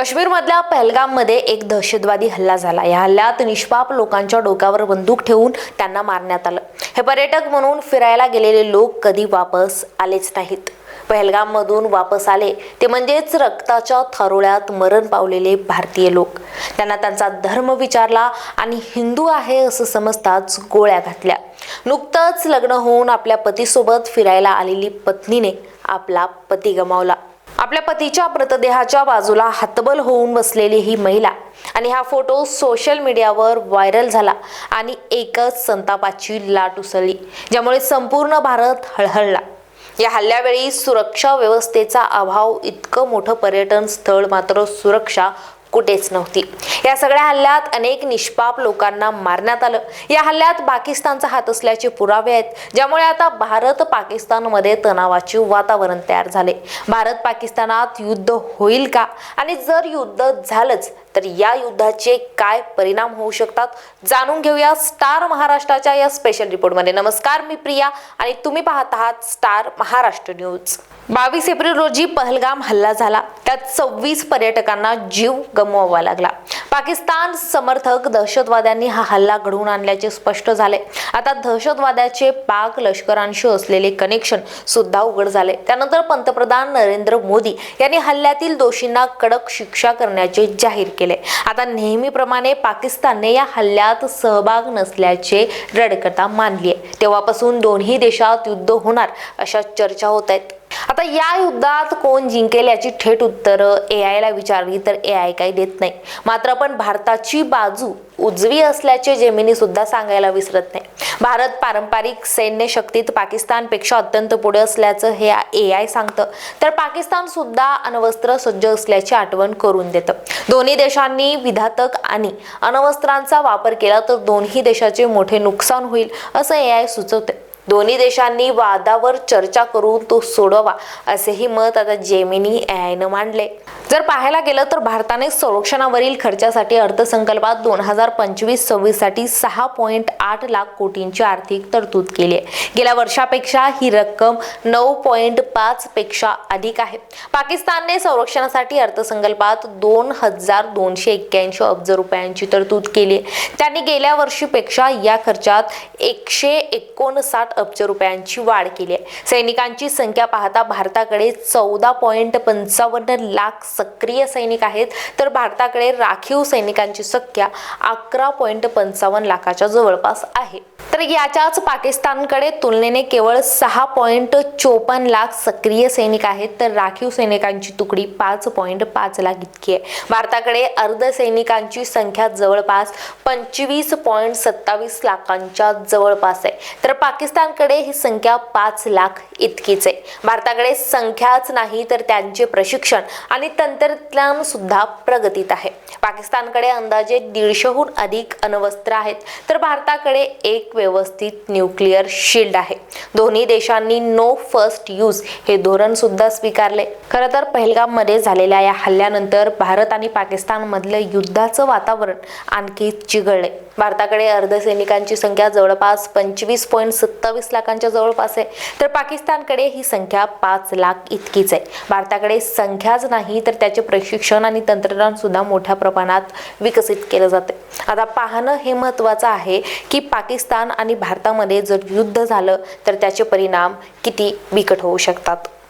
काश्मीरमधल्या पहलगाममध्ये एक दहशतवादी हल्ला झाला. या हल्ल्यात निष्पाप लोकांच्या डोक्यावर बंदूक ठेवून त्यांना मारण्यात आलं. हे पर्यटक म्हणून फिरायला गेलेले लोक कधी वापस आलेच नाहीत. पहलगाममधून वापस आले ते म्हणजेच रक्ताच्या थारोळ्यात मरण पावलेले भारतीय लोक. त्यांना त्यांचा धर्म विचारला आणि हिंदू आहे असं समजताच गोळ्या घातल्या. नुकतंच लग्न होऊन आपल्या पतीसोबत फिरायला आलेली पत्नीने आपला पती गमावला. आपल्या पतीच्या मृतदेहाच्या बाजूला हतबल होऊन बसलेली ही महिला. आणि हा फोटो सोशल मीडियावर व्हायरल झाला आणि एकच संतापाची लाट उसळली ज्यामुळे संपूर्ण भारत हळहळला. या हल्ल्यावेळी सुरक्षा व्यवस्थेचा अभाव इतकं मोठं पर्यटन स्थळ मात्र सुरक्षा कुठेच नव्हती. या सगळ्या हल्ल्यात अनेक निष्पाप लोकांना मारण्यात आलं. या हल्ल्यात पाकिस्तानचा हात असल्याचे पुरावे आहेत ज्यामुळे आता भारत पाकिस्तानमध्ये तणावाचे वातावरण तयार झाले. भारत पाकिस्तानात युद्ध होईल का? आणि जर युद्ध झालंच तर या युद्धाचे काय परिणाम होऊ शकतात? जाणून घेऊया स्टार महाराष्ट्राच्या या स्पेशल रिपोर्टमध्ये नमस्कार मी प्रिया आणि तुम्ही पाहत आहात स्टार महाराष्ट्र न्यूज. बावीस एप्रिल रोजी पहलगाम हल्ला झाला. त्यात सव्वीस पर्यटकांना जीव गमवावा लागला. पाकिस्तान समर्थक दहशतवाद्यांनी हा हल्ला घडवून आणल्याचे स्पष्ट झाले. आता दहशतवाद्याचे पाक लष्करांशी असलेले कनेक्शन सुद्धा उघड झाले. त्यानंतर पंतप्रधान नरेंद्र मोदी यांनी हल्ल्यातील दोषींना कडक शिक्षा करण्याचे जाहीर केले. आता नेहमीप्रमाणे पाकिस्तानने या हल्ल्यात सहभाग नसल्याचे रडकता मानली आहे तेव्हापासून दोन्ही देशात युद्ध होणार अशा चर्चा होत आहेत. आता या युद्धात कोण जिंकेल याची थेट उत्तरं ए आयला विचारली तर ए आय काही देत नाही. मात्र आपण भारताची बाजू उजवी असल्याचे जेमिनी सुद्धा सांगायला विसरत नाही. भारत पारंपरिक सैन्य शक्तीत पाकिस्तानपेक्षा अत्यंत पुढे असल्याचं हे ए आय सांगतं. तर पाकिस्तान सुद्धा अण्वस्त्र सज्ज असल्याची आठवण करून देतं. दोन्ही देशांनी विधातक आणि अण्वस्त्रांचा वापर केला तर दोन्ही देशाचे मोठे नुकसान होईल असं ए आय सुचवते दोन्ही देशांनी वादावर चर्चा करून तो सोडवा असेही मत आता जेमिनी एआयनं मांडले. जर पाहायला गेलं तर भारताने संरक्षणावरील खर्चासाठी अर्थसंकल्पात दोन हजार पंचवीस सव्वीससाठी सहा पॉईंट आठ लाख कोटींची आर्थिक तरतूद केली आहे. गेल्या वर्षापेक्षा ही रक्कम नऊ पॉईंट पाच पेक्षा अधिक आहे. पाकिस्तानने संरक्षणासाठी अर्थसंकल्पात दोन हजार दोनशे एक्क्याऐंशी अब्ज रुपयांची तरतूद केली आहे. त्यांनी गेल्या वर्षीपेक्षा या खर्चात एकशे एकोणसाठ अब्ज रुपयांची वाढ केली आहे. सैनिकांची संख्या पाहता भारताकडे चौदा पॉईंट पंचावन्न लाख सक्रिय सैनिक आहेत. तर भारताकडे राखीव सैनिकांची संख्या अकरा पॉईंट पंचावन्न लाखाच्या जवळपास आहे. तर याच्याच पाकिस्तानकडे तुलनेने केवळ सहा पॉईंट चोपन्न लाख सक्रिय सैनिक आहेत. तर राखीव सैनिकांची तुकडी पाच पॉईंट पाच लाख इतकी आहे. भारताकडे अर्धसैनिकांची संख्या जवळपास पंचवीस पॉईंट सत्तावीस लाखांच्या जवळपास आहे. तर पाकिस्तान पाकिस्तानकडे ही संख्या पाच लाख इतकीच आहे. भारताकडे संख्याच नाही तर त्यांचे प्रशिक्षण आणि तंत्रज्ञान सुद्धा प्रगतीत आहे. पाकिस्तानकडे अंदाजे दीडशेहून अधिक अण्वस्त्र आहेत तर भारताकडे एक व्यवस्थित न्यूक्लिअर शिल्ड आहे. दोन्ही देशांनी नो फर्स्ट यूज हे धोरण सुद्धा स्वीकारले. खरं तर पहलगाममध्ये झालेल्या या हल्ल्यानंतर भारत आणि पाकिस्तानमधलं युद्धाचं वातावरण आणखी चिघळले भारताकडे अर्धसैनिकांची संख्या जवळपास पंचवीस पॉईंट सत्तावीस लाखांच्या जवळपास आहे. तर पाकिस्तानकडे ही संख्या पाच लाख इतकीच आहे. भारताकडे संख्याच नाही तर त्याचे प्रशिक्षण आणि तंत्रज्ञान सुद्धा मोठ्या प्रमाणात विकसित केलं जाते आता पाहणं हे महत्त्वाचं आहे की पाकिस्तान आणि भारतामध्ये जर युद्ध झालं तर त्याचे परिणाम किती बिकट होऊ शकतात?